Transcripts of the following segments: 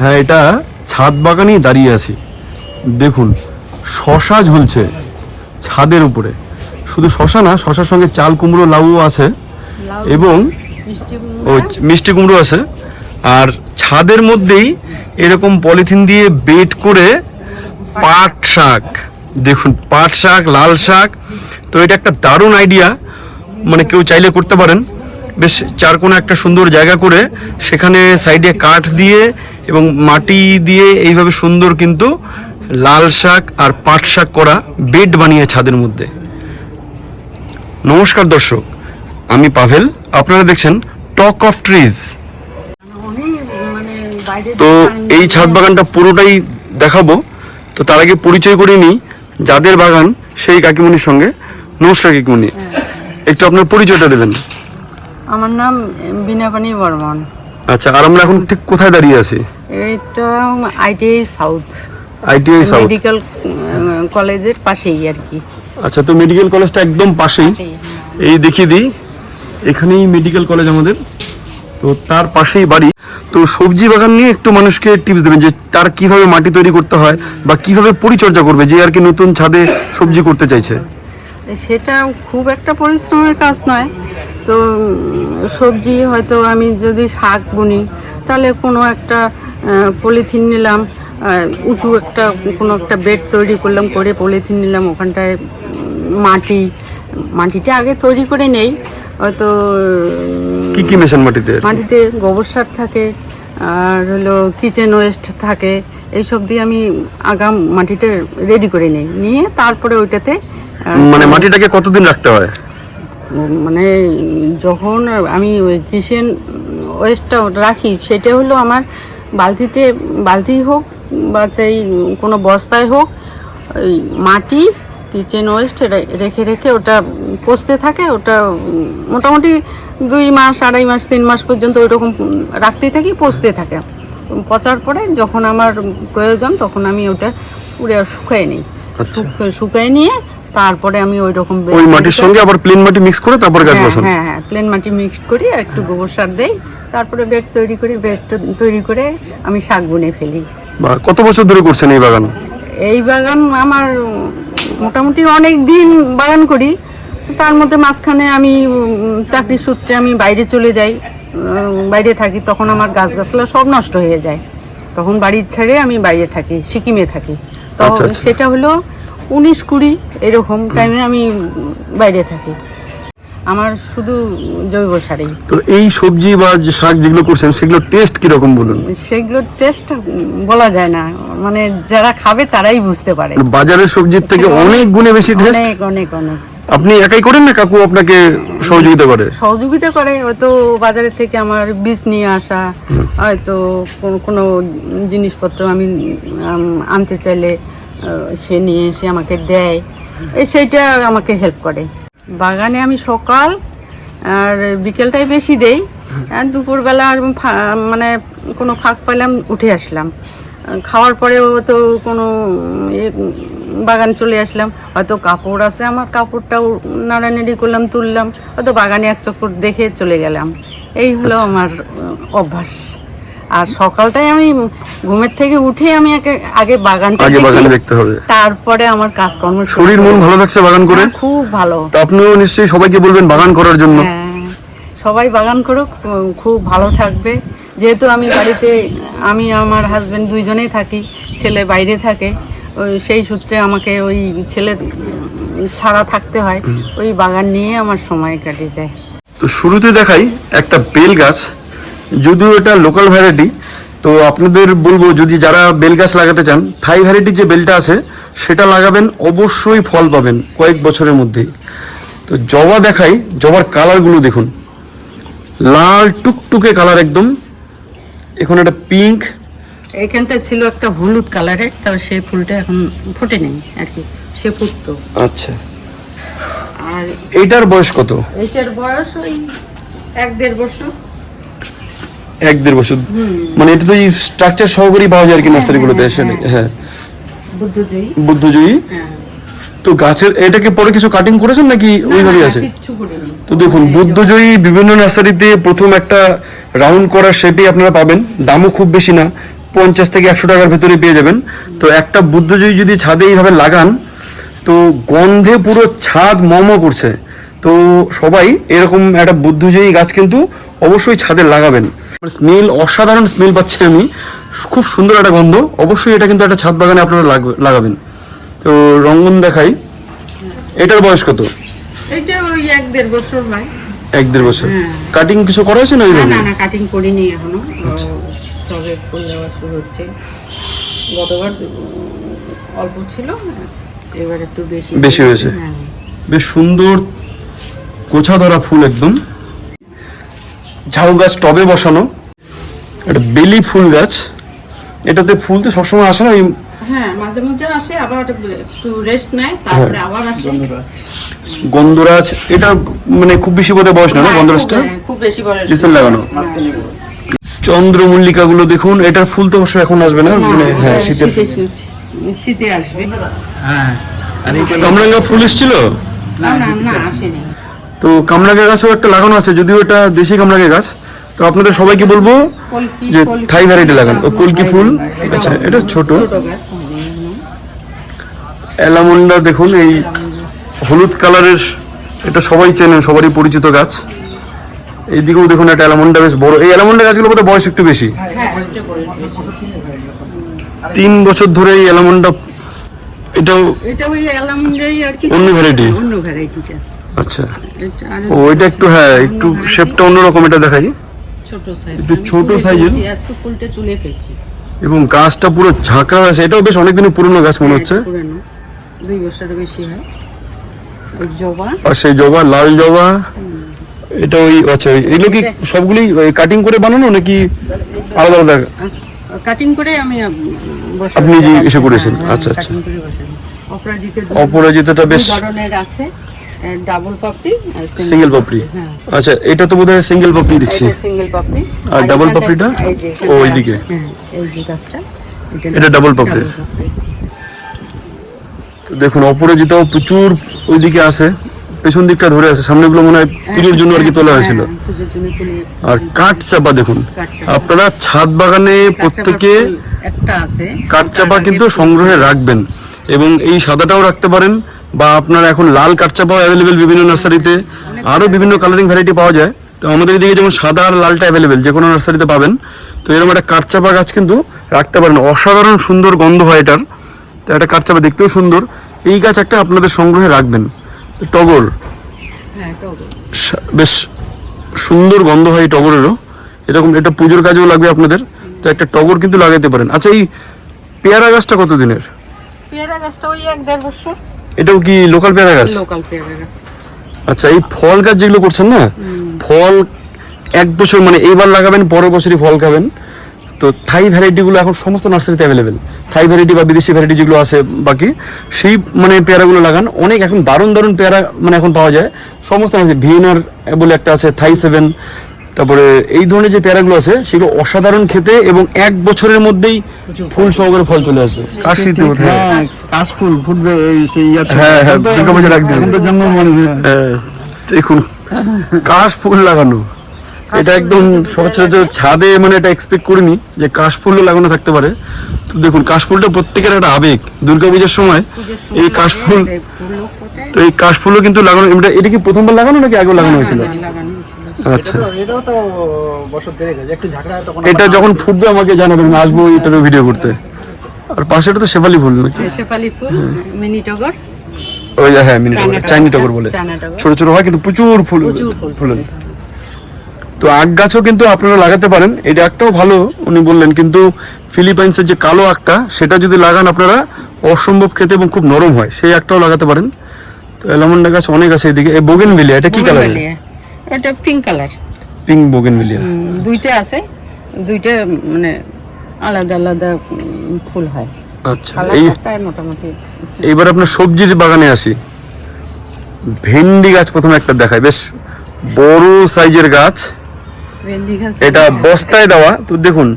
হ্যাঁ এটা ছাদ বাগানেই দাঁড়িয়ে আছি। দেখুন শশা ঝুলছে ছাদের উপরে। শুধু শশা না শশার সঙ্গে চাল কুমড়ো লাউও আছে এবং ও মিষ্টি কুমড়ো আছে। আর ছাদের মধ্যেই এরকম পলিথিন দিয়ে বেড করে পাট শাক। দেখুন পাট শাক লাল শাক। তো এটা একটা দারুণ আইডিয়া মানে কেউ চাইলে করতে পারেন। বেশ চার কোনো একটা সুন্দর জায়গা করে সেখানে সাইডে কাঠ দিয়ে এবং মাটি দিয়ে এইভাবে সুন্দর কিন্তু লাল শাক আর পাট শাক করা বেড বানিয়ে ছাদের মধ্যে। নমস্কার দর্শক আমি পাভেল। আপনারা দেখছেন টক অফ ট্রিজ। তো এই ছাদ বাগানটা পুরোটাই দেখাবো। তো তার আগে পরিচয় করে নিই যাদের বাগান সেই কাকিমণির সঙ্গে। নমস্কার কাকিমণি। একটু আপনার পরিচয়টা দেবেন। আমার নাম বিনাপানি বর্মন। আচ্ছা আর আমরা এখন ঠিক কোথায় দাঁড়িয়ে আছি? এটা ITI south. ITI south. Medical কলেজের পাশেই আর কি। আচ্ছা তো মেডিকেল কলেজটা একদম পাশেই। এই দেখিয়ে দিই এখানেই মেডিকেল কলেজ আমাদের। তো তার পাশেই বাড়ি। তো সবজি বাগান নিয়ে একটু মানুষকে টিপস দেবেন যে তার কীভাবে মাটি তৈরি করতে হয় বা কীভাবে পরিচর্যা করবে যে আর কি নতুন ছাদে সবজি করতে চাইছে। সেটা খুব একটা পরিশ্রমের কাজ নয়। তো সবজি হয়তো আমি যদি শাক বুনি তাহলে কোনো একটা পলিথিন নিলাম উঁচু একটা কোনো একটা বেড তৈরি করলাম করে পলিথিন নিলাম ওখানটায় মাটি মাটিটা আগে তৈরি করে নেই হয়তো কি কি মেশান মাটিতে? মাটিতে গোবর সার থাকে আর হলো কিচেন ওয়েস্ট থাকে এইসব দিয়ে আমি আগাম মাটিতে রেডি করে নিই নিয়ে তারপরে ওইটাতে মানে মাটিটাকে কতদিন রাখতে হয়? মানে যখন আমি ওই কিচেন ওয়েস্টটা রাখি সেটা হলো আমার বালতিতে বালতি হোক বা সেই কোনো বস্তায় হোক ওই মাটি কিচেন ওয়েস্ট রেখে রেখে ওটা পচতে থাকে ওটা মোটামুটি দুই মাস আড়াই মাস তিন মাস পর্যন্ত ওই রকম রাখতেই থাকি পচতে থাকে পচার পরে যখন আমার প্রয়োজন তখন আমি ওটা পুরো শুকাই নিই আচ্ছা। শুক- শুকাই নিয়ে তারপরে আমি ওই রকম ওই মাটির সঙ্গে আবার প্লেন মাটি মিক্স করে তারপর গাছ হ্যাঁ বসান? হ্যাঁ হ্যাঁ প্লেন মাটি মিক্সড করি একটু গোবর সার দেই তারপরে বেড তৈরি করি বেড তৈরি করে আমি শাক বুনে ফেলি। কত বছর ধরে করছেন এই বাগান? এই বাগান আমার মোটামুটি অনেক দিন বাগান করি তার মধ্যে মাঝখানে আমি চাকরির সূত্রে আমি বাইরে চলে যাই বাইরে থাকি তখন আমার গাছ গাছলা সব নষ্ট হয়ে যায়। তখন বাড়ির ছেড়ে আমি বাইরে থাকি সিকিমে থাকি। তো আচ্ছা, আচ্ছা। সেটা হলো উনিশ কুড়ি এরকম টাইমে আমি বাইরে থাকি। আমার শুধু জৈব সারেই। তো এই সবজি বা শাক যেগুলো করছেন সেগুলো টেস্ট কীরকম বলুন? সেগুলোর টেস্ট বলা যায় না। মানে যারা খাবে তারাই বুঝতে পারে। বাজারের সবজির থেকে অনেক গুণে বেশি টেস্ট অনেক অনেক অনেক। আপনি একাই করেন না কাকু আপনাকে সহযোগিতা করে? সহযোগিতা করে। হয়তো বাজারের থেকে আমার বীজ নিয়ে আসা হয়তো কোনো- জিনিসপত্র আমি আনতে চাইলে সে নিয়ে এসে আমাকে দেয়। এই সেইটা আমাকে হেল্প করে। বাগানে আমি সকাল আর বিকেলটাই বেশি দেই। আর দুপুরবেলা আর মানে কোনো ফাঁক পাইলাম উঠে আসলাম। খাওয়ার পরেও তো কোনো ইয়ে বাগান চলে আসলাম। হয়তো কাপড় আছে আমার কাপড়টাও নাড়ানাড়ি করলাম তুললাম। হয়তো বাগানে এক চক্কর দেখে চলে গেলাম। এই হলো আমার অভ্যাস। আর সকালটাই আমি ঘুমের থেকে উঠে আমি আগে- বাগানটা আগে বাগানে দেখতে হবে। তারপরে আমার কাজকর্ম শরীর মন ভালো থাকছে বাগান করে? হ্যাঁ, খুব ভালো। তো আপনিও নিশ্চয়ই সবাইকে বলবেন বাগান করার জন্য। হ্যাঁ সবাই বাগান করুক খুব ভালো থাকবে। যেহেতু আমি বাড়িতে আমি আমার হাজবেন্ড দুইজনেই থাকি ছেলে বাইরে থাকে সেই সূত্রে আমাকে ওই ছেলে ছাড়া থাকতে হয়। ওই বাগান নিয়ে আমার সময় কাটে যায়। তো শুরুতে দেখাই একটা বেল গাছ। যদিও এটা লোকাল ভ্যারাইটি তো আপনাদের বলব যদি যারা বেল গাছ লাগাতে চান থাই ভ্যারাইটির যে বেলটা আছে সেটা লাগাবেন অবশ্যই ফল পাবেন কয়েক বছরের মধ্যেই তো জবা দেখাই জবার কালারগুলো দেখুন। লাল টুকটুকে কালার একদম। এখন একটা পিঙ্ক এইখানটা ছিল একটা হলুদ কালারের তা সেই ফুলটা এখন ফুটে নেই আর কি সে ফুটতো। আচ্ছা। আর এইটার বয়স কত? এইটার বয়স ওই এক দেড় বছর। এক দেড় বছর। মানে এটা তো এই স্ট্রাকচার সহকারী পাওয়া যায় আর কি নার্সারিগুলোতে এসে। হ্যাঁ। বুদ্ধজয়ী। বুদ্ধজয়ী? হ্যাঁ। তো গাছের এটাকে পরে কিছু কাটিং করেছেন নাকি ওইভাবেই আছে? তো দেখুন বুদ্ধজয়ী বিভিন্ন নার্সারিতে প্রথম একটা রাউন্ড করা শেপে আপনারা পাবেন। দামও খুব বেশি না পঞ্চাশ থেকে একশো টাকার ভেতরে পেয়ে যাবেন। তো একটা বুদ্ধজয়ী যদি ছাদে এইভাবে লাগান তো গন্ধে পুরো ছাদ মম করছে। তো সবাই এরকম একটা বুদ্ধজয়ী গাছ কিন্তু অবশ্যই ছাদে লাগাবেন। স্মেল অসাধারণ স্মেল পাচ্ছি আমি। খুব সুন্দর একটা গন্ধ। অবশ্যই এটা কিন্তু একটা ছাদ বাগানে আপনারা লাগ- লাগাবেন। তো রঙ্গন দেখাই। এটার বয়স কত? এইটা ওই এক দেড় বছর হয়। এক দেড় বছর। হ্যাঁ। কাটিং কিছু করা হয়েছে না না না কাটিং করিনি এখনও। সবে ফুল দেওয়া শুরু হচ্ছে। গতবার অল্প ছিল এবার একটু বেশি বেশি হয়েছে। হ্যাঁ। বেশ সুন্দর গোছা ধরা ফুল একদম। ঝাউ গাছ টবে বসানো একটা বেলি ফুল গাছ। এটাতে ফুল তো সবসময় আসে না এই হ্যাঁ মাঝে মাঝে আসে আবার একটু রেস্ট নেয় তারপরে আবার আসে। গন্ধরাজ এটা মানে খুব বেশি বোধহয় বয়স না না হ্যাঁ, গন্ধরাজটা? খুব- হ্যাঁ, বেশি বয়স। রিসেন্ট লাগানো। চন্দ্রমল্লিকা গুলো দেখুন এটার ফুল তো অবশ্য এখন আসবে না? মানে হ্যাঁ শীতের শীতে আসবে। হ্যাঁ আর কামরাঙ্গা ফুল এসেছিল? না না না আসেনি। তো কামরাঙ্গা গাছও একটা লাগানো আছে যদিও এটা দেশি কামরাঙ্গা গাছ। তো আপনাদের সবাইকে বলব যে থাই ভ্যারাইটি লাগান। ও কলকি ফুল। আচ্ছা এটা ছোট। ছোট অ্যালামন্ডা দেখুন এই হলুদ কালারের এটা সবাই চেনেন সবারই পরিচিত গাছ। এইদিকেও দেখুন একটা অ্যালামন্ডা বেশ বড়। এই অ্যালামন্ডা গাছগুলো বোধহয় বয়স একটু বেশি। হ্যাঁ তিন বছর ধরে এই অ্যালামন্ডা এটাও এটা ওই অ্যালামন্ডাই আর কি। অন্য ভ্যারাইটি। অন্য ভ্যারাইটিটা। আচ্ছা। এটা আর ও এটা একটু হ্যাঁ একটু শেপটা অন্যরকম এটা দেখাই। ছোট সাইজ একটু ছোট size-এর? আজকে ফুলটা তুলে ফেলছি। এবং গাছটা পুরো ঝাঁকড়া আছে এটাও বেশ অনেকদিনের পুরনো গাছ মনে হচ্ছে। হ্যাঁ, দুই বছরের বেশি হয়। জবা। আর সেই জবা লাল জবা এটা ওই আচ্ছা এগুলো কি সবগুলি কাটিং করে বানানো নাকি আলাদা আলাদা? কাটিং করে আমি আপনি যে এসে করেছেন? হ্যাঁ, আচ্ছা, আচ্ছা। অপরাজিতা অপরাজিতাটা বেশ- ধরনের আছে। ডাবল পাপড়ি আর সিঙ্গেল পাপড়ি হ্যাঁ। আচ্ছা এটা তো বোধহয় সিঙ্গেল পাপড়ি দেখছি। এটা সিঙ্গেল পাপড়ি আর এখানটা- পাপড়িটা? ও, এখানটা ওইদিকে। হ্যাঁ এই যে গাছটা এটা double পাপড়ি। তো দেখুন অপরাজিতাও প্রচুর ওইদিকে আছে পেছন দিকটা ধরে আছে সামনেগুলো মনে হয় পুজোর জন্য আর কি তোলা হয়েছিল। হ্যাঁ, তুলে আর কাঠ চাপা দেখুন আপনারা ছাদ বাগানে প্রত্যেকে ফুল একটা আছে কাঠচাপা ওটার কিন্তু সংগ্রহে রাখবেন। এবং এই সাদাটাও রাখতে পারেন বা আপনার এখন লাল কাঠচাপাও অ্যাভেলেবেল বিভিন্ন নার্সারিতে আরও বিভিন্ন কালারিং ভ্যারাইটি পাওয়া যায়। তো আমাদের এদিকে যেমন সাদা আর লালটা অ্যাভেলেবেল যে কোনো নার্সারিতে পাবেন। তো এরকম একটা কাঠচাপা গাছ কিন্তু রাখতে পারেন। অসাধারণ সুন্দর গন্ধ হয় এটার। তো একটা কাঠচাপা দেখতেও সুন্দর। এই গাছ একটা আপনাদের সংগ্রহে রাখবেন। টগর। হ্যাঁ বেশ সুন্দর গন্ধ হয় এই টগরেরও। এরকম এটা পুজোর কাজেও লাগবে আপনাদের। তো একটা টগর কিন্তু লাগাতে পারেন। আচ্ছা এই পেয়ারা গাছটা কত দিনের পেয়ারা গাছটা ওই এক দেড় বছর। এটাও কি লোকাল পেয়ারা গাছ? লোকাল পেয়ারা গাছ। আচ্ছা এই ফল গাছ যেগুলো করছেন না? ফল এক বছর মানে এইবার লাগাবেন পরের বছরই ফল খাবেন। তো থাই ভ্যারাইটিগুলো এখন সমস্ত নার্সারিতে অ্যাভেলেবেল থাই ভ্যারাইটি বা বিদেশি ভ্যারাইটি যেগুলো আছে বাকি সেই মানে পেয়ারাগুলো লাগান। অনেক এখন দারুণ দারুণ পেয়ারা মানে এখন পাওয়া যায়। সমস্ত আছে ভিয়েনার বলে একটা আছে থাই সেভেন তারপরে এই ধরনের যে প্যারাগুলো আছে সেগুলো অসাধারণ খেতে এবং এক বছরের মধ্যেই ফুল সহকারে ফল চলে আসবে। কাশিতে কোথায় হ্যাঁ কাশফুল ফুটবে এই সেই হ্যাঁ, হ্যাঁ, মানে হ্যাঁ, দেখুন কাশ ফুল লাগানো। এটা একদম সচরাচর ছাদে মানে এটা এক্সপেক্ট করিনি যে কাশ ফুলও লাগানো থাকতে পারে। তো দেখুন কাশ ফুলটা প্রত্যেকের একটা আবেগ। দুর্গাপূজার সময় পুজোর সময় এই কাশ ফুল লাগে, ফুলও ফোটে। তো এই কাশ ফুলও কিন্তু লাগানো এটা এটা কি প্রথমবার লাগানো নাকি আগেও লাগানো হয়েছিল? আচ্ছা। এটাও তো বছর দেড়েক হয়েছে। একটু ঝাঁকড়া তখন এটা যখন ফুটবে আমাকে জানাবেন আমি আসব এটারও ভিডিও করতে। আর পাশে এটা তো শেফালি ফুল নাকি? শেফালি ফুল মিনি টগর। ওই যে হ্যাঁ মিনি টগর চাইনি টগর বলে। ছোট ছোট হয় কিন্তু প্রচুর ফুল প্রচুর ফুল। তো আখ গাছও কিন্তু আপনারা লাগাতে পারেন। এটা একটাও ভালো উনি বললেন কিন্তু ফিলিপাইন্সের যে কালো আখটা সেটা যদি লাগান আপনারা অসম্ভব খেতে এবং খুব নরম হয়। সেই একটাও লাগাতে পারেন। তো অ্যালামন্ডা গাছ অনেক আছে এদিকে। এই বোগেন ভিলিয়া এটা কি কালার। এটা pink colour pink bougainvillea দুইটা আছে দুইটা মানে আলাদা আলাদা ফুল হয়। আচ্ছা এই মোটামুটি এইবার আপনার সবজির বাগানে আসি। ভেন্ডি গাছ প্রথমে একটা দেখায় বেশ বড় সাইজের গাছ। এটা বস্তায় দেওয়া। তো দেখুন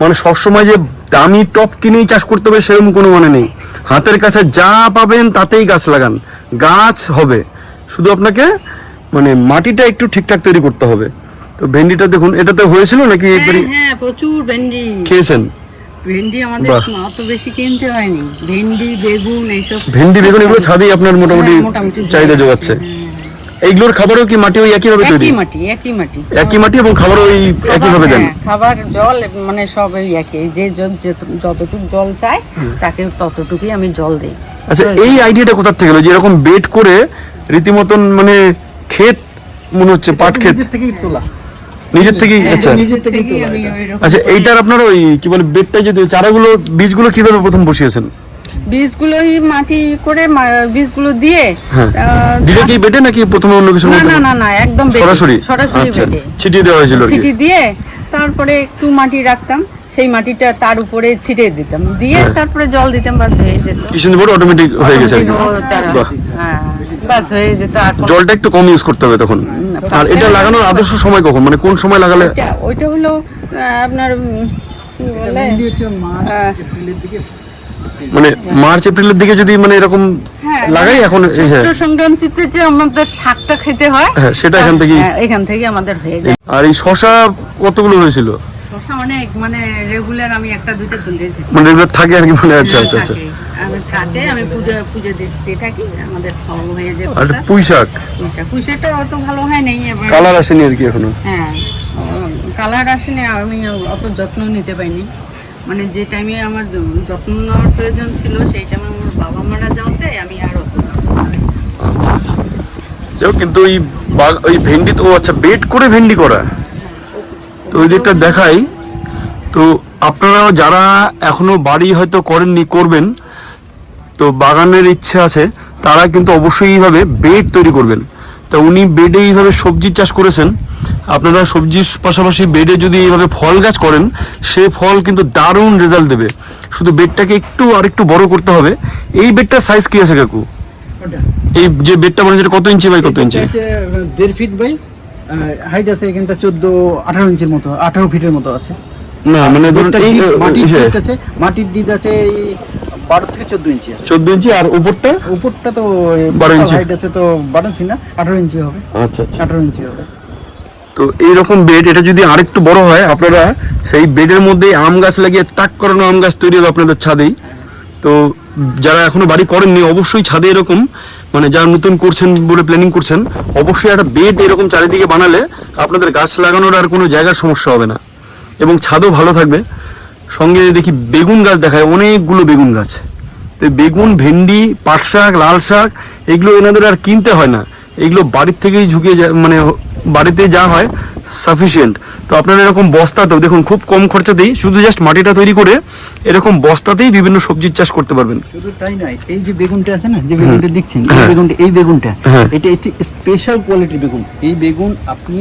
মানে সবসময় যে দামি টপ কিনেই চাষ করতে হবে সেরকম কোনো মানে নেই। হাতের কাছে যা পাবেন তাতেই গাছ লাগান। গাছ হবে। শুধু আপনাকে মানে মাটিটা একটু ঠিকঠাক তৈরি করতে হবে। তো ভেন্ডিটা দেখুন এটাতে হয়েছিল নাকি হ্যাঁ হ্যাঁ প্রচুর ভেন্ডি। খেয়েছেন? ভেন্ডি আমাদের। অত বেশি কিনতে হয়নি। ভেন্ডি বেগুন এইসব ভেন্ডি বেগুন এগুলো ছাদেই আপনার মোটামুটি হ্যাঁ, মোটামুটি চাহিদা যোগাচ্ছে। হ্যাঁ। এইগুলোর খাবারও কি মাটি ওই একইভাবে তৈরি? একই মাটি একই মাটি। একই মাটি এবং খাবারও ওই একইভাবে দেন? হ্যাঁ, খাবার জল মানে সব এই একই। যে যতটুকু জল চায় তাকে ততটুকুই আমি জল দিই। আচ্ছা এই আইডিয়াটা কোথা থেকে এলো? যে এরকম বেড করে রীতিমতন মানে ক্ষেত মনে হচ্ছে পাট ক্ষেত। নিজের থেকেই তোলা। নিজের থেকেই আচ্ছা। আচ্ছা এইটার আপনার ওই কি বলে বেডটা যদি চারাগুলো বীজগুলো কীভাবে প্রথম বসিয়েছেন? বীজগুলো এই মাটি করে বীজগুলো দিয়ে হ্যাঁ। আহ, ডিরেক্টলি বেডে নাকি প্রথমে অন্য কিছু না না না না একদম সরাসরি? সরাসরি আচ্ছা বেটে। ছিটিয়ে দেওয়া হয়েছিল ছিটি দিয়ে তারপরে একটু মাটি রাখতাম সেই মাটিটা তার উপরে ছিটিয়ে দিতাম। দিয়ে হ্যাঁ। তারপরে জল দিতাম বাস হয়ে যেত। কি সুন্দর অটোমেটিক হয়ে গেছে। হ্যাঁ। বাস হয়ে যেত আর জলটা একটু কম ইউজ করতে হবে তখন। আর এটা লাগানোর আদর্শ সময় কখন? মানে কোন সময় লাগালে ওইটা ওইটা হলো আপনার উম, কি এটা বলে? ভেন্ডি হচ্ছে মার্চ হ্যাঁ। এপ্রিলের দিকে। মানে মার্চ এপ্রিলের দিকে যদি মানে এরকম হ্যাঁ, লাগাই এখন এই হ্যাঁ। সংক্রান্তিতে যে আমাদের শাকটা খেতে হয় সেটা এখান হ্যাঁ, এখান থেকে আমাদের হয়ে যায়। আর এই শশা কতগুলো হয়েছিল? শসা অনেক মানে রেগুলার আমি একটা দুইটা তুলতে থাকি মানে এগুলো থাকে আর কি মানে আচ্ছা আচ্ছা আচ্ছা। থাকে। আমি পুজো পুজো দিতে থাকি আমাদের ফল হয়ে যায় আর পুঁইশাক? পুঁইশাকটা অত ভালো হয় নাই এবার কালার আসেনি আর কি এখনও? হ্যাঁ কালার আসেনি আমি অত যত্ন নিতে পারিনি। মানে যে টাইমে আমার যত্ন নেওয়ার প্রয়োজন ছিল সেই টাইমে আমার বাবা মারা যাওয়াতে আমি আর অত কিছু। আচ্ছা আচ্ছা। হোক, কিন্তু ওই ওই ভেন্ডি তো আচ্ছা বেড করে ভেন্ডি করা। তো ওই দিকটা দেখাই। তো আপনারা যারা এখনও বাড়ি হয়তো করেননি করবেন। তো বাগানের ইচ্ছে আছে তারা কিন্তু অবশ্যই এইভাবে বেড তৈরি করবেন। তা উনি বেডে এইভাবে সবজি চাষ করেছেন। আপনারা সবজির পাশাপাশি বেডে যদি এইভাবে ফল গাছ করেন সে ফল কিন্তু দারুণ রেজাল্ট দেবে। শুধু বেডটাকে একটু আরেকটু বড় করতে হবে। এই বেডটার সাইজ কি আছে কাকু? এই যে বেডটা মানে কত ইঞ্চি বাই কত ইঞ্চি? দেড় ফিট বাই হাইট আছে এখানটা চোদ্দ আঠারো ইঞ্চির মতো আঠারো ফিটের মতো আছে। না মানে মাটির ডিপ- মাটির ইসে, আছে মাটির ডিপ আছে বারো থেকে চোদ্দ ইঞ্চি আছে। 14 ইঞ্চি আর উপরটা? উপরটা তো 12 ইঞ্চি। হাইট আছে তো বারো ইঞ্চি না? আঠারো ইঞ্চি হবে। আচ্ছা আচ্ছা। আঠারো ইঞ্চি হবে। তো এইরকম বেড এটা যদি আরেকটু বড় হয় আপনারা সেই বেডের মধ্যে আম গাছ লাগিয়ে তাক করানো আম গাছ তৈরি হবে আপনাদের ছাদেই। তো যারা এখনও বাড়ি করেননি অবশ্যই ছাদে এরকম মানে যারা নতুন করছেন বলে প্ল্যানিং করছেন অবশ্যই একটা বেড এরকম চারিদিকে বানালে আপনাদের গাছ লাগানোর আর কোনো জায়গার সমস্যা হবে না। এবং ছাদও ভালো থাকবে। সঙ্গে দেখি বেগুন গাছ দেখায় অনেকগুলো বেগুন গাছ। তো বেগুন ভেন্ডি পাট শাক লাল শাক এগুলো এনাদের আর কিনতে হয় না। এগুলো বাড়ির থেকেই ঝুঁকে যায় মানে বাড়িতে যা হয় সাফিসিয়েন্ট তো আপনারা এরকম বস্তাতেও দেখুন খুব কম খরচাতেই শুধু জাস্ট মাটিটা তৈরি করে এরকম বস্তাতেই বিভিন্ন সবজির চাষ করতে পারবেন। শুধু তাই নয় এই যে বেগুনটা আছে না যে বেগুনটা দেখছেন এই হ্যাঁ। বেগুনটা এই বেগুনটা হ্যাঁ। এটা স্পেশাল কোয়ালিটির বেগুন। এই বেগুন আপনি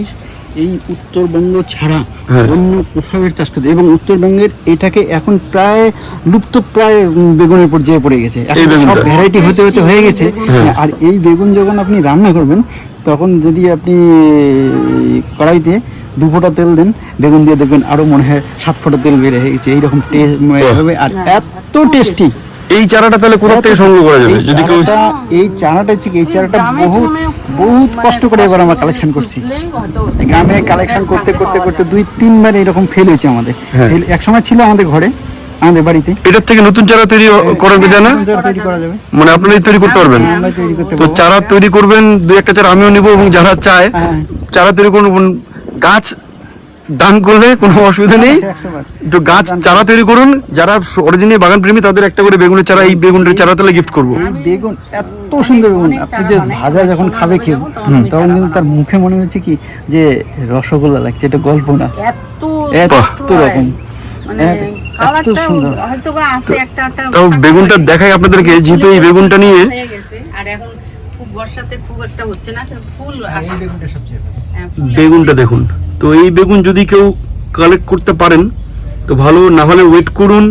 এই উত্তরবঙ্গ ছাড়া হ্যাঁ। অন্য কোথাও এর চাষ করতে এবং উত্তরবঙ্গের এটাকে এখন প্রায় লুপ্ত প্রায় বেগুনের পর্যায়ে পড়ে গেছে? সব ভ্যারাইটি হতে হতে হয়ে গেছে। হ্যাঁ। আর এই বেগুন যখন আপনি রান্না করবেন তখন যদি আপনি কড়াইতে দু ফোঁটা তেল দেন বেগুন দিয়ে দেখবেন আরও মনে হয় সাত ফোঁটা তেল বেড়ে গেছে। এইরকম টেস্ট হবে। আর এত টেস্টি এই চারাটা তাহলে কোথা থেকে সংগ্রহ করা যাবে? যদি কেউ এই চারাটা হচ্ছে কি এই চারাটা বহুত বহুত মানে কষ্ট করে এবার আমরা কালেকশন করছি। গ্রামে কালেকশন করতে করতে করতে দুই তিনবার এরকম ফেল হয়েছে আমাদের। হ্যাঁ। এক সময় ছিল আমাদের ঘরে আমাদের বাড়িতে। এটার থেকে নতুন চারা তৈরি করার বিধান না? তৈরি করা যাবে। মানে আপনারাই তৈরি করতে পারবেন? তো চারা তৈরি করবেন দুই একটা চারা আমিও নিব এবং যারা চায় হ্যাঁ। চারা তৈরি করুন গাছ দান করলে কোনো অসুবিধা নেই। একটু গাছ চারা তৈরি করুন। যারা অরিজিনাল বাগান প্রেমী তাদের একটা করে বেগুনের চারা এই বেগুনের চারা তাহলে গিফট করব। বেগুন এত সুন্দর বেগুন। আপনি যে ভাজা যখন খাবে কেউ তখন কিন্তু তার মুখে মনে হচ্ছে কি যে রসগোল্লা লাগছে এটা গল্প না। এত এত রকম। মানে তাও বেগুনটা দেখাই আপনাদেরকে যেহেতু এই বেগুনটা নিয়ে। আর এখন খুব বর্ষাতে খুব একটা হচ্ছে না কিন্তু ফুল এই আসছে। বেগুনটা সবচেয়ে ভালো। হ্যাঁ, ফুল বেগুনটা দেখুন। তো এই বেগুন যদি কেউ কালেক্ট করতে পারেন তো ভালো না হলে ওয়েট করুন।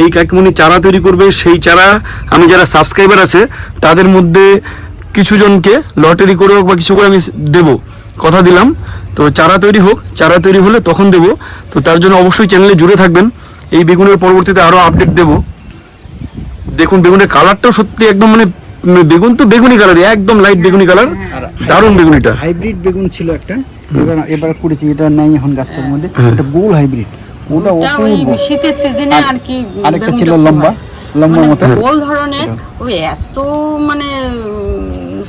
এই কাকিমণি চারা তৈরি করবে সেই চারা। আমি যারা সাবস্ক্রাইবার আছে তাদের মধ্যে কিছু জনকে লটারি করে হোক বা কিছু করে আমি দেব। কথা দিলাম। তো চারা তৈরি হোক চারা তৈরি হলে তখন দেব। তো তার জন্য অবশ্যই চ্যানেলে জুড়ে থাকবেন। এই বেগুনের পরবর্তীতে আরও আপডেট দেব। দেখুন বেগুনের কালারটাও সত্যি একদম মানে বেগুন তো বেগুনি কালার একদম লাইট বেগুনি কালার আর দারুণ বেগুনিটা। হাইব্রিড বেগুন ছিল একটা। এবার এবার করেছি এটা নাই এখন গাছটার মধ্যে। হ্যাঁ। এটা গোল হাইব্রিড ওটা ওটা ওই অপূর্ব শীতের সিজনে আর কি আরেকটা ছিল লম্বা লম্বা মানে মতো। গোল ধরনের ওই এত মানে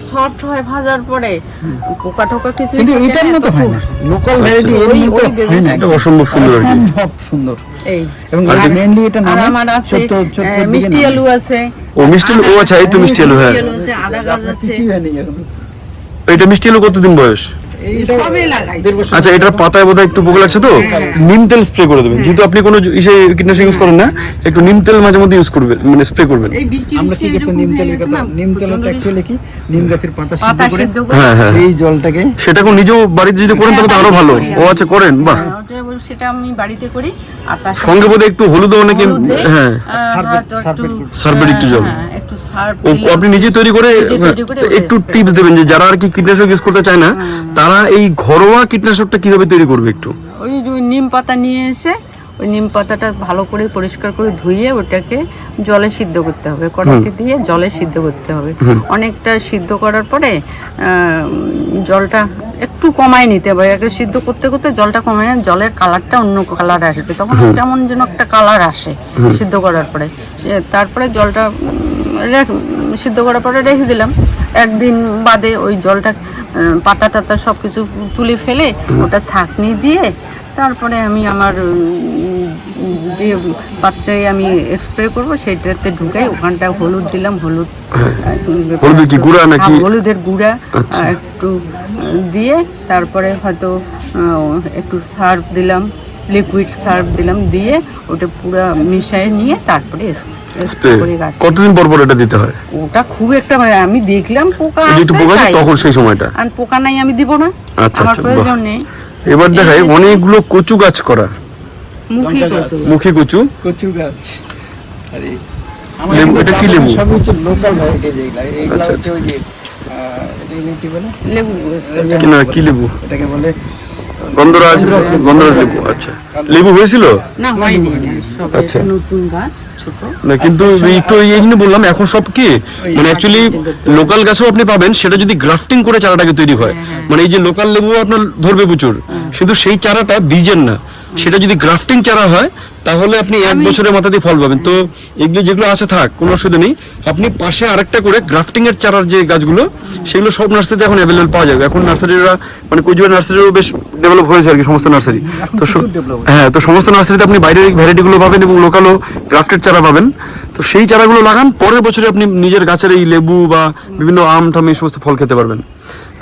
সফট হয় ভাজার পরে পোকা টোকা কিছু কিন্তু এটার মতো হয় না। লোকাল ভ্যারাইটি এর মতো হয় না। এটা অসম্ভব সুন্দর অসম্ভব সুন্দর। এই। এবং আর মেনলি এটা নামে আমার আছে মিষ্টি আলু আছে। ও মিষ্টি আলু ও আচ্ছা এই তো মিষ্টি আলু হ্যাঁ। আলু আছে। আদা গাছ আছে এটা মিষ্টি আলু কতদিন বয়স? আচ্ছা এটার পাতায় বোধহয় একটু পোকা লাগছে তো? নিম তেল স্প্রে করে দেবেন। যেহেতু আপনি কোনো ইসে কীটনাশক ইউজ করেন না একটু নিম তেল মাঝে মধ্যে ইউজ করবেন মানে স্প্রে করবেন। আমরা একটু নিম হয়ে তেলের গেছে কথা। না, নিম তেল অ্যাকচুয়ালি কি? নিম গাছের পাতা সিদ্ধ করে হ্যাঁ হ্যাঁ এই জলটাকে সেটা কোন নিজেও বাড়িতে যদি করেন তাহলে তো আরও ভালো। ও আচ্ছা করেন বাহ। হ্যাঁ, সেটা আমি বাড়িতে করি। আর তার সঙ্গে বোধহয় একটু হলুদ অনেকে হ্যাঁ। সার্ফেট- একটু জল। হ্যাঁ, একটু সার্ফ আপনি নিজে তৈরি করে ওটা একটু টিপস দেবেন যে যারা আর কি কীটনাশক ইউজ করতে চায় না তারা এই ঘরোয়া কীটনাশকটা কীভাবে তৈরি করবে একটু? ওই যে নিম পাতা নিয়ে এসে ওই নিম পাতাটা ভালো করে পরিষ্কার করে ধুয়ে ওটাকে জলে সিদ্ধ করতে হবে। কড়াইতে দিয়ে জলে সিদ্ধ করতে হবে। অনেকটা সিদ্ধ করার পরে জলটা একটু কমায় নিতে হবে। একটা সিদ্ধ করতে করতে জলটা কমায় না, জলের কালারটা অন্য কালার আসবে। তখন কেমন যেন একটা কালার আসে সিদ্ধ করার পরে। তারপরে জলটা সিদ্ধ করার পরে রেখে দিলাম। একদিন বাদে ওই জলটা পাতা টাতা সব কিছু তুলে ফেলে ওটা ছাঁকনি দিয়ে তারপরে আমি আমার যে পাত্রে আমি স্প্রে করব সেইটাতে ঢুকাই ওখানটা হলুদ দিলাম হলুদ হলুদের কি গুঁড়া নাকি? হ্যাঁ, হলুদের গুঁড়া আচ্ছা। একটু দিয়ে তারপরে হয়তো একটু সার্ফ দিলাম লিকুইড সার্ফ দিলাম দিয়ে ওটা পুরো মিশিয়ে নিয়ে তারপরে স্প্রে কতদিন পর পর এটা দিতে হয়? ওটা খুব একটা মানে আমি দেখলাম পোকা একটু পোকা তখন সেই সময়টা। আর পোকা নাই আমি দিব না। আচ্ছা, আমার আচ্ছা, প্রয়োজন নেই। এবার দেখাই অনেকগুলো কচু গাছ করা। মুখী কচু। কচু। কচু গাছ। আরে লেবু, এটা কি লেবু? সব হচ্ছে লোকাল ভ্যারাইটি যেগুলা। এইগুলা হচ্ছে ওই যে এটা কি বলে? লেবু। এই যে কি না কি লেবু? এটাকে বলে গন্ধরাজ গন্ধরাজ লেবু আচ্ছা। লেবু হয়েছিল? না হয়নি। আচ্ছা। নতুন গাছ ছোট। না কিন্তু এই একটু এই জন্য বললাম এখন সব কি? মানে অ্যাকচুয়ালি লোকাল গাছও আপনি পাবেন সেটা যদি গ্রাফটিং করে চারাটাকে তৈরি হয়। মানে এই যে লোকাল লেবু আপনার ধরবে প্রচুর। কিন্তু সেই চারাটা বীজের না। সেটা যদি গ্রাফটিং চারা হয় তাহলে আপনি এক বছরের মাথা দিয়ে ফল পাবেন। তো এগুলো যেগুলো আছে থাক কোনো অসুবিধা নেই। আপনি পাশে আরেকটা করে গ্রাফটিং এর চারার যে গাছগুলো সেগুলো সব নার্সারিতে এখন অ্যাভেলেবল পাওয়া যাবে। এখন নার্সারিরা মানে কুচবিহার নার্সারিও বেশ ডেভেলপ হয়েছে আর কি সমস্ত নার্সারি। তো হ্যাঁ তো সমস্ত নার্সারিতে আপনি বাইরের ভ্যারাইটিগুলো পাবেন এবং লোকালও গ্রাফটেড চারা পাবেন। তো সেই চারাগুলো লাগান পরের বছরে আপনি নিজের গাছের এই লেবু বা বিভিন্ন আম টাম এই সমস্ত ফল খেতে পারবেন।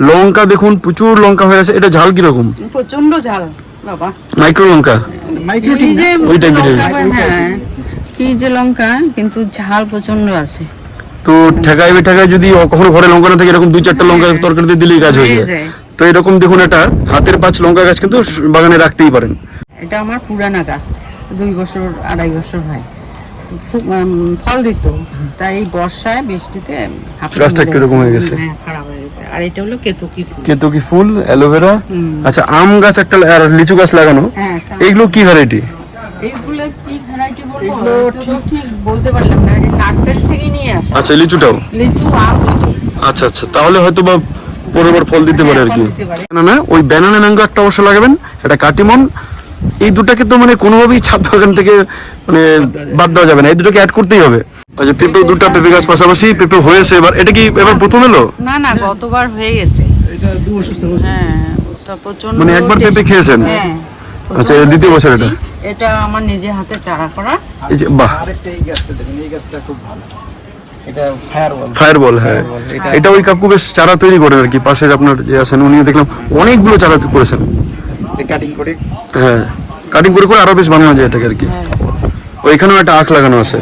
লঙ্কা দেখুন প্রচুর লঙ্কা হয়ে আছে। এটা ঝাল কীরকম? প্রচণ্ড ঝাল। মাইক্রো লঙ্কা? মাইক্রো ওই type হ্যাঁ। কি যে লঙ্কা কিন্তু ঝাল প্রচণ্ড আছে। তো ঠেকায় ঠেকায় যদি কখনো ঘরে লঙ্কা না থাকে এরকম দুই চারটা লঙ্কা তরকারিতে দিলেই কাজ হয়ে হয়ে যায়। তো এরকম দেখুন একটা হাতের পাঁচ লঙ্কা গাছ কিন্তু বাগানে রাখতেই পারেন। এটা আমার পুরানা গাছ দুই বছর আড়াই বছর হয়। ফল দিত। তাই বর্ষায় বৃষ্টিতে গাছটা একটু এরকম হয়ে গেছে। হ্যাঁ খারাপ হয়ে আর এটা হলো কেতকি ফুল। কেতকি ফুল অ্যালোভেরা আচ্ছা আম গাছ একটা আর লিচু গাছ লাগানো। হ্যাঁ এইগুলো কি ভ্যারাইটি এইগুলো কি ভ্যারাইটি বলব? এগুলো এটা ঠিক বলতে পারলাম না। নার্সারি থেকে নিয়ে আসা। আচ্ছা লিচুটাও? লিচু আম আচ্ছা আচ্ছা তাহলে হয়তো বা পরের বার ফল দিতে পারে আর কি। পারে। না না ওই ব্যানানা ম্যাঙ্গো একটা অবশ্য লাগাবেন এটা কাটিমন এই দুটাকে তো মানে কোনোভাবেই ছাদ বাগান থেকে মানে বাদ দেওয়া যাবে না। এই দুটোকে অ্যাড করতেই হবে। আচ্ছা পেঁপে দুটো পেঁপে গাছ পাশাপাশি পেঁপে হয়েছে এবার এটা কি এবার প্রথম এলো? না না গতবার হয়ে গেছে। এটা দু বছর তো হ্যাঁ মানে একবার পেঁপে খেয়েছেন? হ্যাঁ আচ্ছা, দ্বিতীয় বছর এটা? এটা আমার নিজে হাতে চারা করা। এই যে বাহ। আরেকটা এই গাছটা দেখুন এই গাছটা খুব ভালো। ফায়ারবল হ্যাঁ। এটা ওই কাকু বেশ চারা তৈরি করেন আর কি পাশের আপনার যে আছেন উনিও দেখলাম অনেকগুলো চারা করেছেন। কাটিং করে? হ্যাঁ। কাটিং করে করে আরও বেশ বানানো যায় এটাকে আর কি। ওইখানেও একটা আখ লাগানো আছে।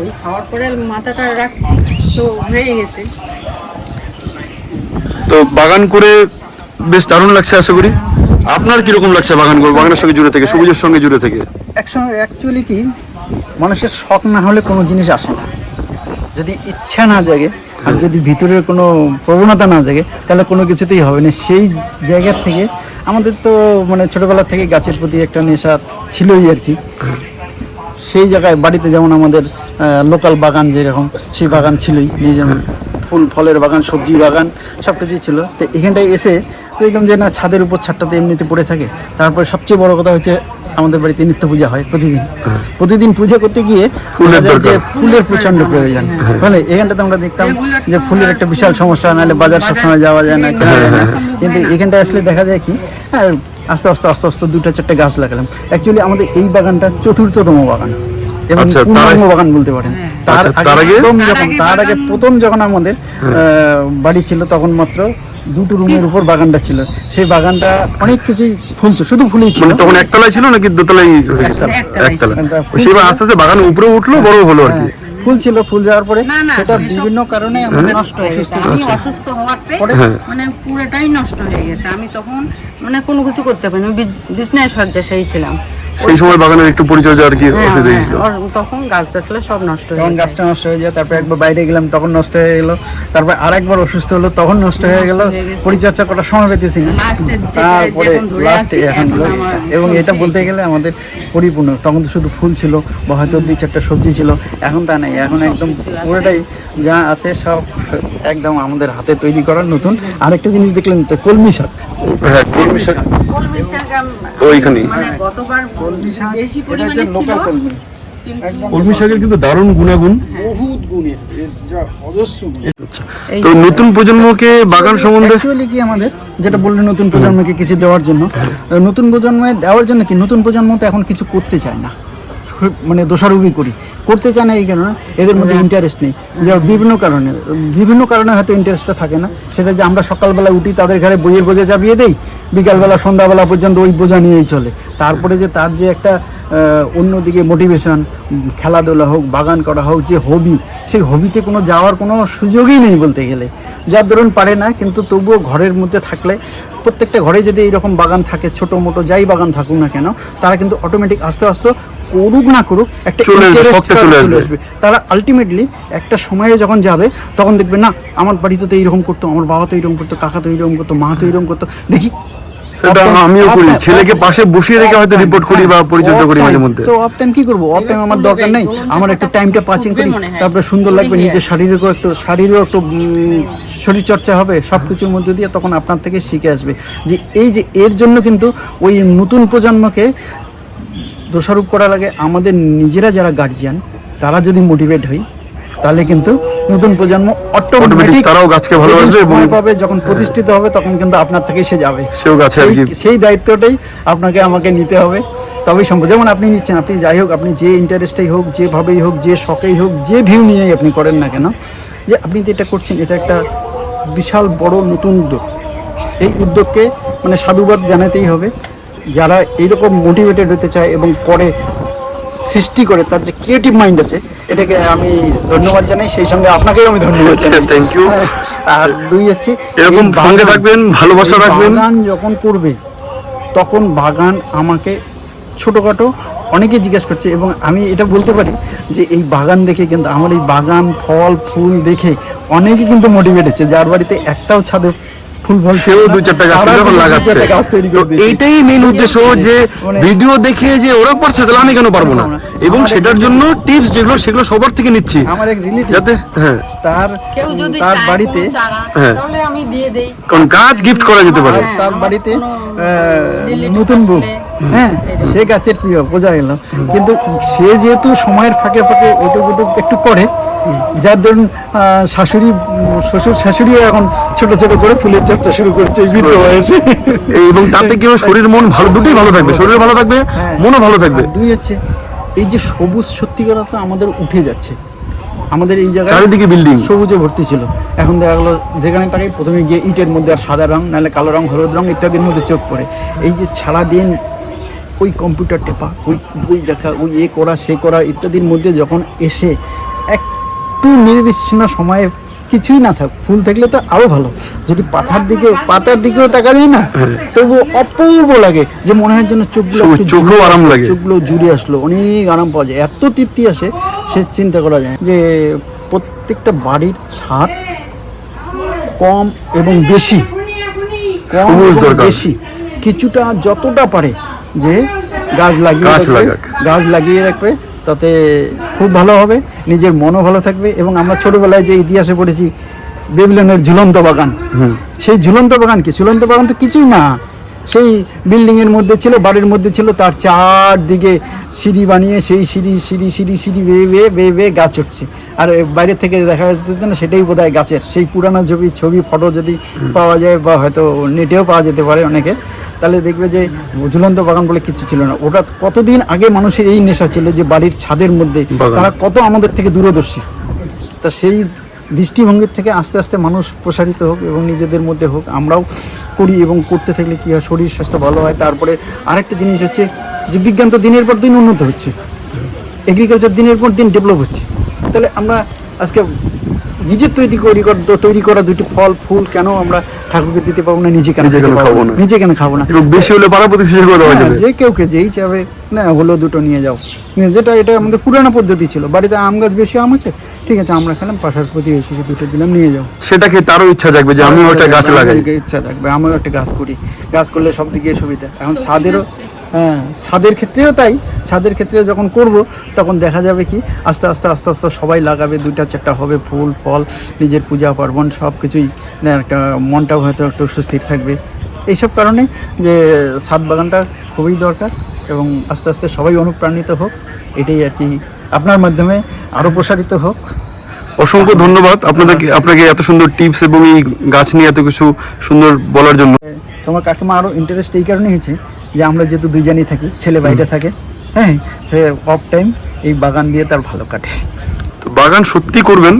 ওই খাওয়ার পরে মাথাটা রাখছি তো হয়ে গেছে। তো বাগান করে বেশ দারুণ লাগছে আশা করি। আপনার কীরকম লাগছে বাগান করে? বাগানের সঙ্গে জুড়ে থেকে সবুজের সঙ্গে জুড়ে থেকে? একসঙ্গে অ্যাকচুয়ালি কি মানুষের শখ না হলে কোনো জিনিস আসে না। যদি ইচ্ছা না জাগে আর যদি ভিতরের কোনো প্রবণতা না জাগে তাহলে কোনো কিছুতেই হবে না। সেই জায়গা থেকে আমাদের তো মানে ছোটবেলা থেকে গাছের প্রতি একটা নেশা ছিলই আর কি। সেই জায়গায় বাড়িতে যেমন আমাদের লোকাল বাগান যেরকম, সেই বাগান ছিলই। যেমন ফুল, ফলের বাগান, সবজি বাগান সব কিছুই ছিল। তো এখানটায় এসে দেখলাম যে না, ছাদের উপর ছাদটাতে এমনিতে পড়ে থাকে। তারপরে সবচেয়ে বড় কথা হচ্ছে আমাদের বাড়িতে নিত্য পূজা হয় প্রতিদিন। প্রতিদিন পূজা করতে গিয়ে হ্যাঁ। ফুলের যে ফুলের প্রচণ্ড প্রয়োজন। মানে এখানটাতে আমরা দেখতাম যে ফুলের একটা বিশাল সমস্যা নাহলে বাজার সবসময় যাওয়া যায় না কেনা যায় না। কিন্তু এখানটা আসলে দেখা যায় কি হ্যাঁ আস্তে আস্তে আস্তে আস্তে দুটো চারটে গাছ লাগালাম। অ্যাকচুয়ালি আমাদের এই বাগানটা চতুর্থতম বাগান এবং আচ্ছা, তার পূর্ণাঙ্গ বাগান বলতে পারেন। তার আচ্ছা, আগে আগে? প্রথম তার যখন আগে তার আগে প্রথম যখন আমাদের আহ, বাড়ি ছিল তখন মাত্র দুটো রুমের উপর বাগানটা ছিল। সেই বাগানটা অনেক কিছুই ফুল ছিল, শুধু ফুলই ছিল। মানে তখন একতলায় ছিল নাকি দোতলায় হয়ে? একতলা। সেবার আস্তে আস্তে বাগান উপরে উঠল বড় হলো আর কি। হ্যাঁ, ফুল ছিল ফুল যাওয়ার পরে না, না, সেটা বিভিন্ন কারণে আমাদের নষ্ট হয়ে গেছে। আমি অসুস্থ হওয়াতে হ্যাঁ। মানে পুরোটাই নষ্ট হয়ে গেছে। আমি তখন মানে কোনো কিছু করতে পারিনি বিছ- বিছনায় শয্যাশায়ী ছিলাম। সেই সময় বাগানের একটু পরিচর্যা আর কি হ্যাঁ, অসুবিধা হ্যাঁ, হয়েছিল। তখন গাছ গাছলা সব নষ্ট হয়ে যখন গাছটা নষ্ট হয়ে যায় তারপর একবার বাইরে গেলাম তখন নষ্ট হয়ে গেল। তারপর আরেকবার অসুস্থ হলো তখন নষ্ট হয়ে গেল। হয়ে পরিচর্যা করার সময় পেতেছি না। তারপরে লাস্টে এখন এখন এবং এটা বলতে গেলে আমাদের পরিপূর্ণ। তখন তো শুধু ফুল ছিল বা হয়তো দুই চারটা সবজি ছিল এখন তা নেই। এখন একদম পুরোটাই যা আছে সব একদম আমাদের হাতে তৈরি করার নতুন। আরেকটা জিনিস দেখলেন তো কলমি শাক। হ্যাঁ কলমি শাক। কলমি শাক এটা যে লোকাল গতবার কলমি শাকের কিন্তু দারুণ গুণাগুণ। বহুত গুণের অজস্র আচ্ছা। তো নতুন প্রজন্মকে বাগান সম্বন্ধে অ্যাকচুয়ালি কি আমাদের যেটা বললেন নতুন প্রজন্মকে কিছু দেওয়ার জন্য নতুন প্রজন্মে দেওয়ার জন্য কি? নতুন প্রজন্ম তো এখন কিছু করতে চায় না। মানে দোষারোপই করি। করতে চায় না এই কারণে এদের মধ্যে ইন্টারেস্ট নেই। বিভিন্ন কারণে বিভিন্ন কারণে হয়তো ইন্টারেস্টটা থাকে না। সেটা যে আমরা সকালবেলা উঠি তাদের ঘরে বইয়ের বোঝা চাপিয়ে দেই বিকালবেলা, সন্ধ্যাবেলা পর্যন্ত ওই বোঝা নিয়েই চলে। তারপরে যে তার যে একটা অন্যদিকে মোটিভেশন খেলাধুলা হোক, বাগান করা হোক, যে হবি সেই হবিতে কোনো যাওয়ার কোনো সুযোগই নেই বলতে গেলে। যার ধরুন পারে না, কিন্তু তবুও ঘরের মধ্যে থাকলে, প্রত্যেকটা ঘরে যদি এইরকম বাগান থাকে ছোটো মোটো যাই বাগান থাকুক না কেন, তারা কিন্তু অটোমেটিক আস্তে আস্তে করুক না করুক একটা আসবে। তারা আলটিমেটলি একটা সময়ে যখন যাবে তখন দেখবে না আমার বাড়িতে তো এইরকম করতো আমার বাবা তো এইরকম করতো কাকা তো এইরকম করতো মা তো এইরকম করতো। দেখি সেটা আমিও করি। ছেলেকে পাশে বসিয়ে রেখে হয়তো রিপোর্ট করি বা পরিচর্যা করি মাঝে মধ্যে। তো অফ টাইম কি করব? অফ টাইম আমার দরকার নেই। আমার একটু টাইমটা পাচিং করি তারপরে সুন্দর লাগবে নিজের শারীরিকও একটু শারীরও একটু উম, শরীরচর্চা হবে সব কিছুর মধ্যে দিয়ে তখন আপনার থেকে শিখে আসবে। যে এই যে এর জন্য কিন্তু ওই নতুন প্রজন্মকে দোষারোপ করা লাগে আমাদের নিজেরা যারা গার্জিয়ান তারা যদি মোটিভেট হই তাহলে কিন্তু নতুন প্রজন্ম অটোমেটিক তারাও গাছকে ভালোবাসবে এবং- পাবে যখন প্রতিষ্ঠিত হবে তখন কিন্তু আপনার থেকে সে যাবে। সেও গাছে আর কি। সেই- দায়িত্বটাই আপনাকে আমাকে নিতে হবে। তবেই সম্ভব যেমন আপনি নিচ্ছেন আপনি যাই হোক আপনি যে ইন্টারেস্টেই হোক যেভাবেই হোক যে শখেই হোক যে ভিউ নিয়েই আপনি করেন না কেন যে আপনি যে এটা করছেন এটা একটা বিশাল বড় নতুন উদ্যোগ। এই উদ্যোগকে মানে সাধুবাদ জানাতেই হবে। যারা এইরকম মোটিভেটেড হতে চায় এবং করে সৃষ্টি করে তার যে ক্রিয়েটিভ মাইন্ড আছে এটাকে আমি ধন্যবাদ জানাই সেই সঙ্গে আপনাকেও আমি ধন্যবাদ জানাই you. হ্যাঁ, আর দুই হচ্ছে এরকম সঙ্গে বাগান- ভালোবাসা রাখবেন। বাগান যখন করবে তখন বাগান আমাকে ছোটোখাটো অনেকে জিজ্ঞেস করছে এবং আমি এটা বলতে পারি যে এই বাগান দেখে কিন্তু আমার এই বাগান ফল ফুল দেখে অনেকে কিন্তু মোটিভেট হচ্ছে যার বাড়িতে একটাও ছাদে ফুল ফল সেও না, দু চারটা গাছ তারা যখন কিন্তু লাগাচ্ছে তো এইটাই মেন উদ্দেশ্য যে মানে- ভিডিও দেখে যে ওরা পারছে তাহলে আমি কেন পারব না? এবং সেটার জন্য টিপস যেগুলো সেগুলো সবার থেকে নিচ্ছি। আমার এক রিলেটিভ যাতে হ্যাঁ। তার কেউ যদি তার বাড়িতে হ্যাঁ। তাহলে আমি দিয়ে দেই। কারণ গাছ গিফট করা যেতে পারে। হ্যাঁ, তার বাড়িতে আহ, নতুন বউ। হ্যাঁ সে গাছের প্রিয় বোঝা গেল। কিন্তু সে যেহেতু সময়ের ফাঁকে ফাঁকে এটুকু একটু করে যার ধরুন শাশুড়ি শ্বশুর শাশুড়িও এখন ছোট ছোট করে ফুলের চর্চা শুরু করেছে এই বৃদ্ধ বয়সে। এবং তাতে কি শরীর মন ভালো দুটোই ভালো থাকবে শরীর ভালো থাকবে হ্যাঁ। মনও ভালো থাকবে। দুই হচ্ছে এই যে সবুজ সত্যিকার তো আমাদের উঠে যাচ্ছে। আমাদের এই জায়গায় চারিদিকে building। সবুজে ভর্তি ছিল। এখন দেখা গেলো যেখানে তাকে প্রথমে গিয়ে ইটের মধ্যে আর সাদা রং নাহলে কালো রং হলুদ রং ইত্যাদির মধ্যে চোখ পড়ে। এই যে সারাদিন ওই কম্পিউটার টেপা ওই বই দেখা ওই এ করা সে করা ইত্যাদির মধ্যে যখন এসে একটু নির্বিচ্ছিন্ন সময়ে কিছুই না থাক ফুল থাকলে তো আরও ভালো যদি পাতার দিকে পাতার দিকেও তাকা যায় না তবু অপূর্ব লাগে যে মনে হয় যেন চোখগুলো চোখেও আরাম লাগে। চোখগুলো জুড়ে আসলো অনেক আরাম পাওয়া যায় এত তৃপ্তি আসে সে চিন্তা করা যায় যে প্রত্যেকটা বাড়ির ছাদ কম এবং বেশি কম। বেশি কিছুটা যতটা পারে যে গাছ লাগিয়ে। গাছ লাগিয়ে রাখবে তাতে খুব ভালো হবে নিজের মনও ভালো থাকবে এবং আমরা ছোটবেলায় যে ইতিহাসে পড়েছি বেবিলনের ঝুলন্ত বাগান। সেই ঝুলন্ত বাগান কি? ঝুলন্ত বাগান তো কিছুই না। সেই বিল্ডিংয়ের মধ্যে ছিল বাড়ির মধ্যে ছিল তার চারদিকে সিঁড়ি বানিয়ে সেই সিঁড়ি সিঁড়ি সিঁড়ি সিঁড়ি বেয়ে বেয়ে বেয়ে বেয়ে গাছ উঠছে। আর বাইরে থেকে দেখা যেত না সেটাই বোধ হয় গাছের। সেই পুরানো ছবি ছবি ফটো যদি পাওয়া যায় বা হয়তো নেটেও পাওয়া যেতে পারে অনেকে। তাহলে দেখবে যে ঝুলন্ত বাগান বলে কিছু ছিল না। ওটা কতদিন আগে মানুষের এই নেশা ছিল যে বাড়ির ছাদের মধ্যে তারা কত আমাদের থেকে দূরদর্শী। তা সেই দৃষ্টিভঙ্গির থেকে আস্তে আস্তে মানুষ প্রসারিত হোক এবং নিজেদের মধ্যে হোক আমরাও করি এবং করতে থাকলে কী হয় শরীর স্বাস্থ্য ভালো হয়। তারপরে আরেকটা জিনিস হচ্ছে যে বিজ্ঞান তো দিনের পর দিন উন্নত হচ্ছে। এগ্রিকালচার দিনের পর দিন ডেভেলপ হচ্ছে। তাহলে আমরা আজকে নিজের তৈরি করি কর- তৈরি করা দুটি ফল ফুল কেন আমরা ঠাকুরকে দিতে পারব না নিজে কেন নিজে কেন খাব না? নিজে কেন খাব না? বেশি হলে পাড়া প্রতিবেশী করে দেওয়া হ্যাঁ, যাবে। যে কেউ কে যেই চাবে না হলো দুটো নিয়ে যাও। যেটা এটা আমাদের পুরানো পদ্ধতি ছিল। বাড়িতে আম গাছ বেশি আম আছে? ঠিক আছে আমরা খেলাম পাশার প্রতিবেশীকে দুটো দিলাম নিয়ে যাও। সেটাকে তারও ইচ্ছা থাকবে যে আমিও একটা গাছ লাগাই। ইচ্ছা থাকবে আমিও একটা গাছ করি। গাছ করলে সব দিকে সুবিধা। এখন ছাদেরও হ্যাঁ ছাদের ক্ষেত্রেও তাই। ছাদের ক্ষেত্রে যখন করব তখন দেখা যাবে কি আস্তে আস্তে আস্তে আস্তে সবাই লাগাবে দুইটা চারটা হবে ফুল ফল নিজের পূজা পার্বণ সব কিছুই একটা মনটাও হয়তো একটু সুস্থির থাকবে। এইসব কারণে যে ছাদ বাগানটা খুবই দরকার এবং আস্তে আস্তে সবাই অনুপ্রাণিত হোক এটাই আর কি আপনার মাধ্যমে আরও প্রসারিত হোক। অসংখ্য ধন্যবাদ আপনাদেরকে আপনাকে এত সুন্দর টিপস এবং এই গাছ নিয়ে এত কিছু সুন্দর বলার জন্য। তোমার কাকিমা আরও ইন্টারেস্ট এই কারণে হয়েছে যে আমরা যেহেতু দুইজনই থাকি ছেলে বাইরে থাকে হ্যাঁ সে অফ টাইম এই বাগান দিয়ে তার ভালো কাটে। তো বাগান সত্যি করবেন?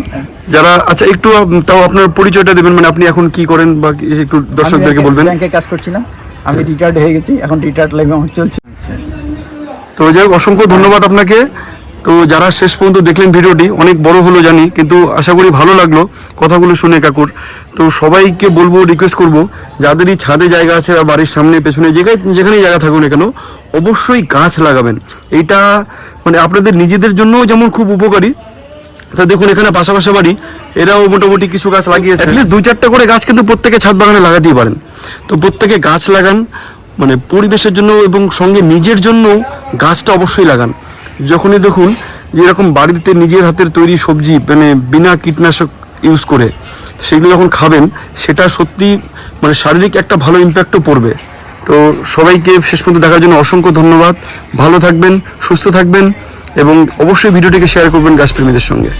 যারা আচ্ছা একটু তাও আপনার পরিচয়টা দেবেন মানে আপনি এখন কি করেন বা একটু দর্শকদেরকে বলবেন? ব্যাংকে কাজ করছিলাম আমি রিটায়ার্ড হয়ে গেছি এখন রিটায়ার্ড লাইফে আমার চলছে। তো যাই হোক অসংখ্য ধন্যবাদ আপনাকে। তো যারা শেষ পর্যন্ত দেখলেন ভিডিওটি, অনেক বড় হলো জানি, কিন্তু আশা করি ভালো লাগল কথাগুলো শুনে কাকুর। তো সবাইকে বলব রিকোয়েস্ট করব যাদেরই ছাদে জায়গা আছে বা বাড়ির সামনে, পেছনে যেখানে যেখানেই জায়গা থাকুক না কেন, অবশ্যই গাছ লাগাবেন। এটা মানে আপনাদের নিজেদের জন্যও যেমন খুব উপকারী। তা দেখুন, এখানে পাশাপাশি বাড়ি, এরাও মোটামুটি কিছু গাছ লাগিয়েছে। অ্যাটলিস্ট দুই চারটা করে গাছ কিন্তু প্রত্যেকে ছাদ বাগানে লাগাতেই পারেন। তো প্রত্যেকে গাছ লাগান মানে পরিবেশের জন্য এবং সঙ্গে নিজের জন্য গাছটা অবশ্যই লাগান। যখনই দেখুন যে এরকম বাড়িতে নিজের হাতের তৈরি সবজি মানে বিনা কীটনাশক ইউজ করে সেগুলো যখন খাবেন, সেটা সত্যি মানে শারীরিক একটা ভালো ইম্প্যাক্টও পড়বে। তো সবাইকে শেষ পর্যন্ত দেখার জন্য অসংখ্য ধন্যবাদ। ভালো থাকবেন, সুস্থ থাকবেন এবং অবশ্যই ভিডিওটিকে শেয়ার করবেন গাছপ্রেমীদের সঙ্গে।